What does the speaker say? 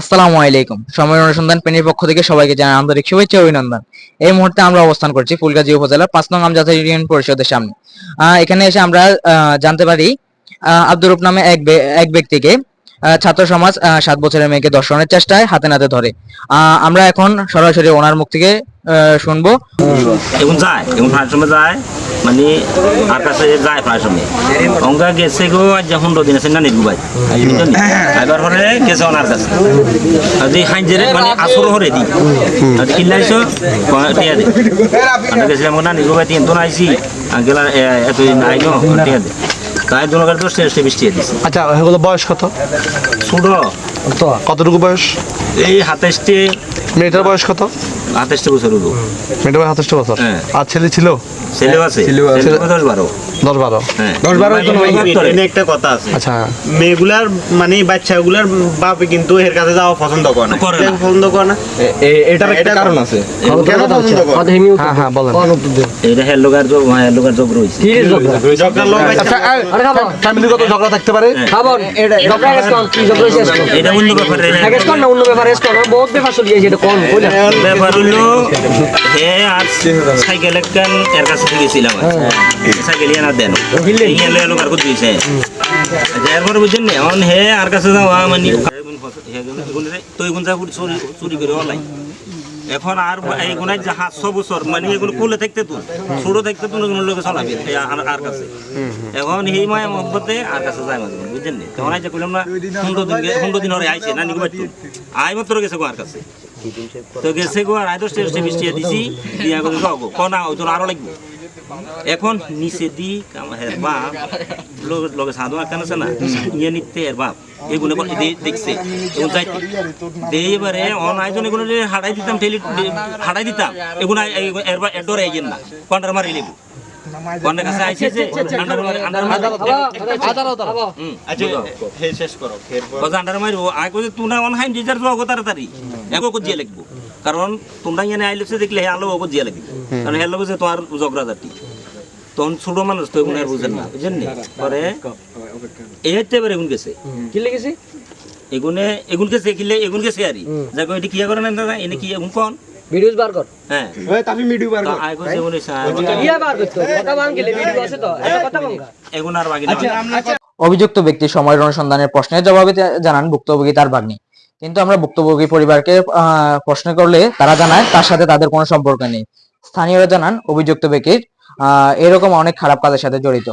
আসসালামু আলাইকুম। সময় অনুসন্ধান পেনের পক্ষ থেকে সবাইকে জানাই আন্তরিক শুভেচ্ছা অভিনন্দন। এই মুহূর্তে আমরা অবস্থান করছি ফুলগাজী উপজেলার পাঁচ নং আমজাদ ইউনিয়ন পরিষদের সামনে। এখানে এসে আমরা জানতে পারি আব্দুর রূপ নামে এক এক ব্যক্তিকে ছাত্র সমাজ সাত বছরের মেয়েকে দর্শনের চেষ্টায় হাতে নাতে ধরে। আমরা এখন সরাসরি ওনার মুখ থেকে শুনব। এখন যায়? এখন প্রায় সময় যায়? মানে আর কাছে যায় প্রায় সময়। অঙ্কা গেছে গো আজ যখন দিন আছে না নিগু ভাই এবার পরে গেছে ওনার কাছে। আর যে হাইজের মানে আসর হরে দি। আর কিল্লাইছো টিয়া দে। আমরা গেছিলাম না নিগু ভাই তিন তো আইছি। গেলা এত নাই নো টিয়া দে। তাই দুনকার তো শেষ বৃষ্টি দিছে। আচ্ছা এগুলো বয়স কত? ছোট কতটুকু বয়স? এই হাতেশটি মেয়েটার বয়স কত? হাতেশটি বছর হলো। বয়স সাতাশটা বছর? হ্যাঁ। আর ছেলে ছিল? ছেলেও আছে। ছেলে দশ বারো। দশ বারো? হ্যাঁ। দশ বারো একটা কথা আছে। আচ্ছা। মেয়েগুলার মানে বাচ্চাগুলার বাপে কিন্তু এর কাছে যাওয়া পছন্দ করে না। করে পছন্দ করে না? এটার একটা কারণ আছে। কেন পছন্দ করে? হ্যাঁ হ্যাঁ বলেন। এটা হেলোগার যোগ হেলোগার যোগ রয়েছে। আছে। আচ্ছা ফ্যামিলিগত ঝগড়া থাকতে পারে? খাবার ঝগড়া গেছ কোন কি ঝগড়া এটা অন্য ব্যাপারে না অন্য ব্যাপারে বহুত ব্যাপার চলি আছে এটা কোন? কইলা ব্যাপার হলো হে আর সাইকেল একখান এর কাছে গেছিলাম সাইকেল ইয়ে না দেন ইয়ে লো কার করতে দিয়েছে আচ্ছা এরপরে বুঝছেন না? এখন হে আর কাছে যাওয়া মানে তুই কোন যা চুরি চুরি করে অলাই এখন আর এই গুণায় যা সাতশো বছর মানে এগুলো কোলে থাকতে তুই ছোট থাকতে তুই কোনো লোকে চলাবি আর- আর কাছে। এখন সেই মায়া মহব্বতে আর কাছে যায় মাঝে মাঝে, বুঝছেন নি? তখন আইসা কইলাম না পনেরো দিন পনেরো দিন হরে আইছে না নিকো বাড়ি আই মাত্র গেছে আর কাছে। তো গেছে গো আর দিছি, দিয়া গো ওই তোর আরও লাগবে। এখন নিচে দি হের বাপ লগে- সাধু আকান আছে না ইয়ে নিতে এর বাপ। এগুলো দেখছে যাইতে। দে এবারে, অন আয়োজন এগুলো হাড়াই দিতাম ঠেলি হাড়াই দিতাম। এগুলো এর এর ডরে আইয়েন না কন্টার মারি লেবু। কন্টার কাছে আইছে যে আন্ডার মারি আন্ডার মারি হুম, আচ্ছা হে শেষ করো এরপর আন্ডার মারিব। আই কইছে তোমরা অন হাইম ডিজার যাও তাড়াতাড়ি একো কো জিয়া লাগবো। কারণ তোমরা ইয়ানে আইলছে দেখলে হে আলো ওকো জিয়া লাগবে। কারণ হে যে তোমার জগরা জাতি। তখন ছোট মানুষ তো এগুলো আর বুঝেন না। বুঝেন নি? পরে এবার এগুন গেছে। কি লেগেছে? এগুনে এগুন গেছে কিলে এগুন গেছে আরি যাকো এটি কিয়া করে না দাদা? এনে কি এগুন কোন? ভিডিওস বার কর। হ্যাঁ। তাপি মিডিউ বার এগুনে ইয়া বার করতে কথা বাং গেলে ভিডিও আছে তো এটা কথা এগুন আর বাকি না। অভিযুক্ত ব্যক্তি সময়ের অনুসন্ধানের প্রশ্নের জবাবে জানান ভুক্তভোগী তার ভাগ্নি। কিন্তু আমরা ভুক্তভোগী পরিবারকে আহ, প্রশ্ন করলে তারা জানায় তার সাথে তাদের কোনো সম্পর্ক নেই। স্থানীয়রা জানান অভিযুক্ত ব্যক্তির আহ, এরকম অনেক খারাপ কাজের সাথে জড়িত।